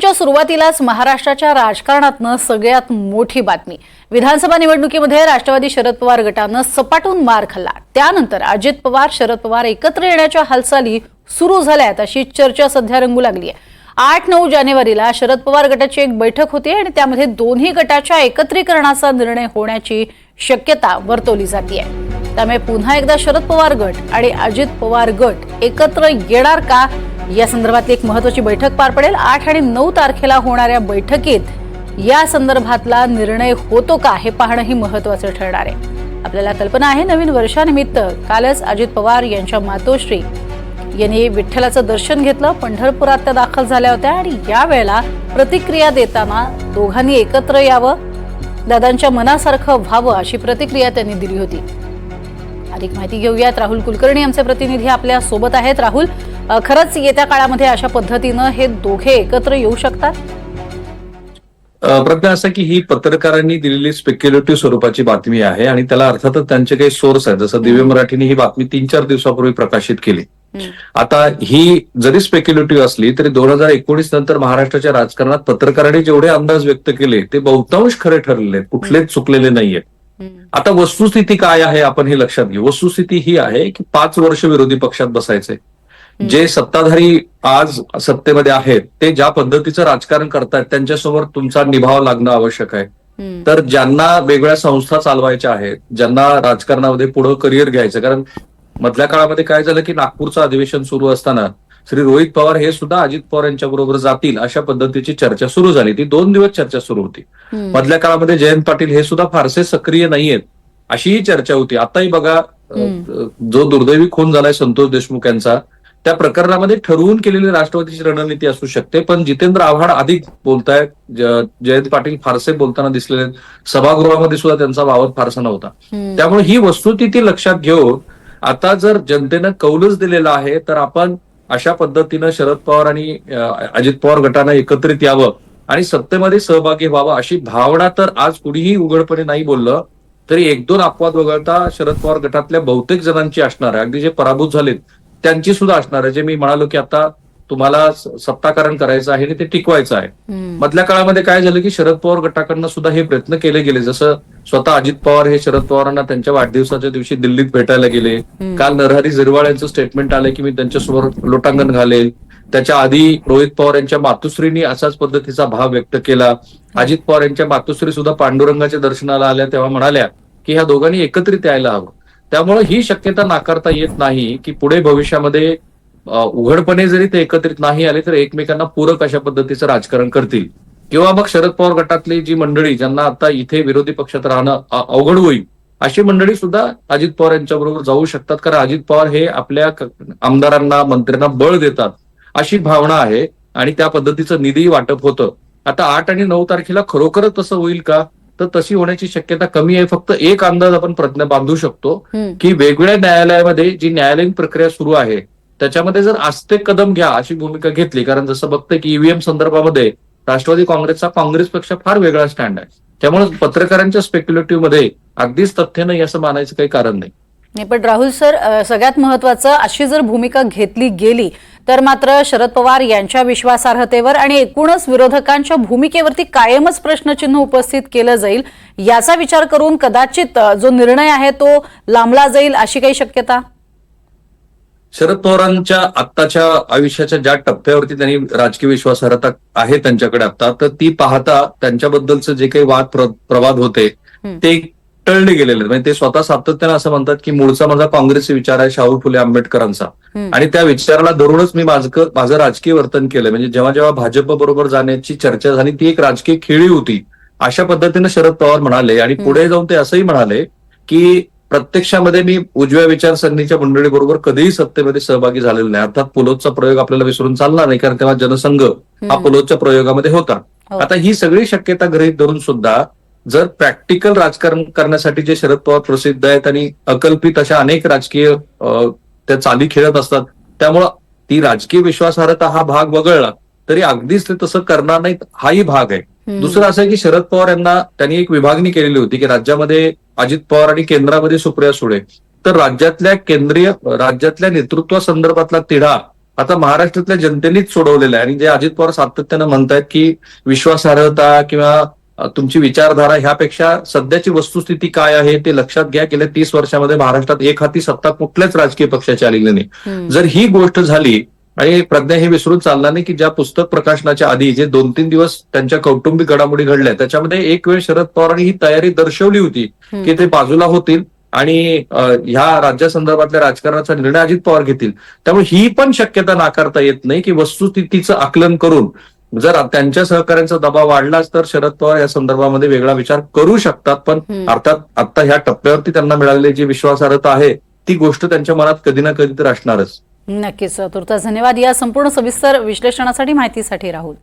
च्या सुरुवातीलाच महाराष्ट्राच्या राजकारणातनं सगळ्यात मोठी बातमी. विधानसभा निवडणुकीमध्ये राष्ट्रवादी शरद पवार गटानं सपाटून मार खाल्ला. त्यानंतर अजित पवार शरद पवार एकत्र येण्याच्या हालचाली सुरू झाल्यात अशी चर्चा सध्या रंगू लागली आहे आठ नऊ जानेवारीला शरद पवार गटाची एक बैठक होती आणि त्यामध्ये दोन्ही गटाच्या एकत्रीकरणाचा निर्णय होण्याची शक्यता वर्तवली जाते त्यामुळे पुन्हा एकदा शरद पवार गट आणि अजित पवार गट एकत्र येणार का? या संदर्भातली एक महत्वाची बैठक पार पडेल. आठ आणि नऊ तारखेला होणाऱ्या बैठकीत या संदर्भातला निर्णय होतो का हे पाहणंही महत्वाचं ठरणार आहे. आपल्याला कल्पना आहे नवीन वर्षानिमित्त कालच अजित पवार यांच्या मातोश्री यांनी विठ्ठलाचं दर्शन घेतलं. पंढरपुरात त्या दाखल झाल्या होत्या आणि यावेळेला प्रतिक्रिया देताना दोघांनी एकत्र यावं दादांच्या मनासारखं व्हावं अशी प्रतिक्रिया त्यांनी दिली होती. अधिक माहिती घेऊयात. राहुल कुलकर्णी आमचे प्रतिनिधी आपल्यासोबत आहेत. राहुल खरंच येत्या काळामध्ये अशा पद्धतीनं हे दोघे एकत्र येऊ शकतात? प्रज्ञा असं की ही पत्रकारांनी दिलेली स्पेक्युलेटिव्ह स्वरूपाची बातमी आहे आणि त्याला अर्थातच त्यांचे काही सोर्स आहेत. जसं दिव्य मराठीने ही बातमी तीन चार दिवसापूर्वी प्रकाशित केली. आता ही जरी स्पेक्युलेटिव्ह असली तरी दोन हजार एकोणीस नंतर महाराष्ट्राच्या राजकारणात पत्रकारांनी जेवढे अंदाज व्यक्त केले ते बहुतांश खरे ठरलेले कुठलेच चुकलेले हम्म. आता वस्तुस्थिती काय आहे आपण हे लक्षात घेऊ. वस्तुस्थिती ही आहे की पाच वर्ष विरोधी पक्षात बसायचे जे सत्ताधारी आज सत्तेमध्ये आहेत ते ज्या पद्धतीचं राजकारण करतायत त्यांच्यासमोर तुमचा निभाव लागणं आवश्यक आहे. तर ज्यांना वेगळ्या संस्था चालवायच्या आहेत ज्यांना राजकारणामध्ये पुढं करिअर घ्यायचं कारण मधल्या काळामध्ये काय झालं की नागपूरचं अधिवेशन सुरू असताना श्री रोहित पवार हे सुद्धा अजित पवार यांच्या बरोबर जातील अशा पद्धतीची चर्चा सुरू झाली ती दोन दिवस चर्चा सुरू होती. मधल्या काळामध्ये जयंत पाटील हे सुद्धा फारसे सक्रिय नाहीयेत अशीही चर्चा होती आताही बघा. जो दुर्दैवी खून झालाय संतोष देशमुख यांचा त्या प्रकरणामध्ये ठरवून केलेली राष्ट्रवादीची रणनीती असू शकते पण जितेंद्र आव्हाड अधिक बोलतायत ज- जयंत पाटील फारसे बोलताना दिसलेले. सभागृहामध्ये सुद्धा त्यांचा वावर फारसा नव्हता. त्यामुळे ही वस्तुस्थिती लक्षात घेऊन आता जर जनतेनं कौलच दिलेला आहे तर आपण अशा पद्धतीनं शरद पवार आणि अजित पवार गटानं एकत्रित यावं आणि सत्तेमध्ये सहभागी व्हावं अशी भावना तर आज कुणीही उघडपणे नाही बोललं तरी एक दोन अपवाद वगळता शरद पवार गटातल्या बहुतेक जणांची असणार आहे अगदी जे पराभूत झालेत त्यांची सुद्धा असणार आहे. जे मी म्हणालो की आता तुम्हाला सत्ताकरण करायचं आहे आणि ते टिकवायचं आहे. मधल्या काळामध्ये काय झालं की शरद पवार गटाकडनं सुद्धा हे प्रयत्न केले गेले. जसं स्वतः अजित पवार हे शरद पवारांना त्यांच्या वाढदिवसाच्या दिवशी दिल्लीत भेटायला गेले. काल नरहरी झिरवाळ यांचं स्टेटमेंट आलं की मी त्यांच्यासमोर लोटांगण घालेल. त्याच्या आधी रोहित पवार यांच्या मातुश्रींनी असाच पद्धतीचा भाव व्यक्त केला. अजित पवार यांच्या मातुश्री सुद्धा पांडुरंगाच्या दर्शनाला आल्या तेव्हा म्हणाल्या की ह्या दोघांनी एकत्रित यायला हवं. त्यामुळे ही शक्यता नाकारता येत नाही की पुढे भविष्यामध्ये उघडपणे जरी ते एकत्रित नाही आले तर एकमेकांना पूरक अशा पद्धतीचं राजकारण करतील. किंवा मग शरद पवार गटातली जी मंडळी ज्यांना आता इथे विरोधी पक्षात राहणं अवघड होईल अशी मंडळी सुद्धा अजित पवार यांच्या बरोबर जाऊ शकतात. कारण अजित पवार हे आपल्या आमदारांना मंत्र्यांना बळ देतात अशी भावना आहे. आणि त्या पद्धतीचं निधी वाटप होतं. आता आठ आणि नऊ तारखेला खरोखरच तसं होईल का? तर तशी होण्याची शक्यता कमी आहे. फक्त एक अंदाज आपण प्रज्ञा बांधू शकतो. की वेगवेगळ्या न्यायालयामध्ये जी न्यायालयीन प्रक्रिया सुरू आहे त्याच्यामध्ये जर आस्ते कदम घ्या अशी भूमिका घेतली कारण जसं बघतंय की ईव्हीएम संदर्भामध्ये राष्ट्रवादी काँग्रेसचा काँग्रेसपेक्षा फार वेगळा स्टँड आहे. त्यामुळे पत्रकारांच्या स्पेक्युलेटिव्हमध्ये अगदीच तथ्य नाही असं मानायचं काही कारण नाही. नाही पण राहुल सर सगळ्यात महत्वाचं अशी जर भूमिका घेतली गेली तर मात्र शरद पवार यांच्या विश्वासार्हतेवर आणि एकूणच विरोधकांच्या भूमिकेवरती कायमच प्रश्नचिन्ह उपस्थित केलं जाईल याचा विचार करून कदाचित जो निर्णय आहे तो लांबला जाईल अशी काही शक्यता शरद पवारांच्या आत्ताच्या आयुष्याच्या ज्या टप्प्यावरती त्यांनी राजकीय विश्वासार्हता आहे त्यांच्याकडे आता तर ती पाहता त्यांच्याबद्दलचे जे काही वाद प्र- प्रवाद होते. ते टळले गेलेले आहेत. म्हणजे ते स्वतः सातत्यानं असं म्हणतात की मूळचा माझा काँग्रेसचा विचार आहे शाहू फुले आंबेडकरांचा. आणि त्या विचाराला धरूनच मी माझं माझं राजकीय वर्तन केलं म्हणजे जेव्हा जेव्हा भाजप बरोबर जाण्याची चर्चा झाली ती एक राजकीय खेळी होती अशा पद्धतीनं शरद पवार म्हणाले आणि पुढे जाऊन ते असंही म्हणाले की प्रत्यक्षामध्ये मी उजव्या विचारसरणीच्या मंडळी बरोबर कधीही सत्तेमध्ये सहभागी झालेलो नाही अर्थात पुलोदचा प्रयोग आपल्याला विसरून चालणार नाही कारण तेव्हा जनसंघ हा. पुलोदच्या प्रयोगामध्ये होता हो. आता ही सगळी शक्यता गृहीत धरून सुद्धा जर प्रॅक्टिकल राजकारण करण्यासाठी जे शरद पवार प्रसिद्ध आहेत आणि अकल्पित अशा अनेक राजकीय त्या चाली खेळत असतात त्यामुळं ती राजकीय विश्वासार्हता हा भाग वगळला तरी अगदीच ते तसं करणार नाहीत हाही भाग आहे. दुसरं असं आहे की शरद पवार यांना त्यांनी एक विभागणी केलेली होती की राज्यामध्ये अजित पवार आणि केंद्रामध्ये सुप्रिया सुळे. तर राज्यातल्या केंद्रीय राज्यातल्या नेतृत्वासंदर्भातला तिढा आता महाराष्ट्रातल्या जनतेनेच सोडवलेलं आहे. आणि जे अजित पवार सातत्यानं म्हणतायत की विश्वासार्हता किंवा तुमची विचारधारा ह्यापेक्षा सध्याची वस्तुस्थिती काय आहे ते लक्षात घ्या. गेल्या तीस वर्षामध्ये महाराष्ट्रात एक हाती सत्ता कुठल्याच राजकीय पक्षाची आलेली नाही. जर ही गोष्ट झाली आणि प्रज्ञा हे विसरून चालणार नाही की ज्या पुस्तक प्रकाशनाच्या आधी जे दोन तीन दिवस त्यांच्या कौटुंबिक घडामोडी घडल्या त्याच्यामध्ये एक वेळ शरद पवारांनी ही तयारी दर्शवली होती की ते बाजूला होतील आणि ह्या राज्यासंदर्भातल्या राजकारणाचा निर्णय अजित पवार घेतील. त्यामुळे ही पण शक्यता नाकारता येत नाही की वस्तुस्थितीचं आकलन करून जर त्यांच्या सहकार्यांचा दबाव वाढलाच तर शरद पवार या संदर्भामध्ये वेगळा विचार करू शकतात पण. अर्थात आता ह्या टप्प्यावरती त्यांना मिळालेली जी विश्वासार्हता आहे ती गोष्ट त्यांच्या मनात कधी ना कधी तर असणारच. नक्कीच तुर्तास धन्यवाद. या संपूर्ण सविस्तर विश्लेषणासाठी माहितीसाठी राहुल.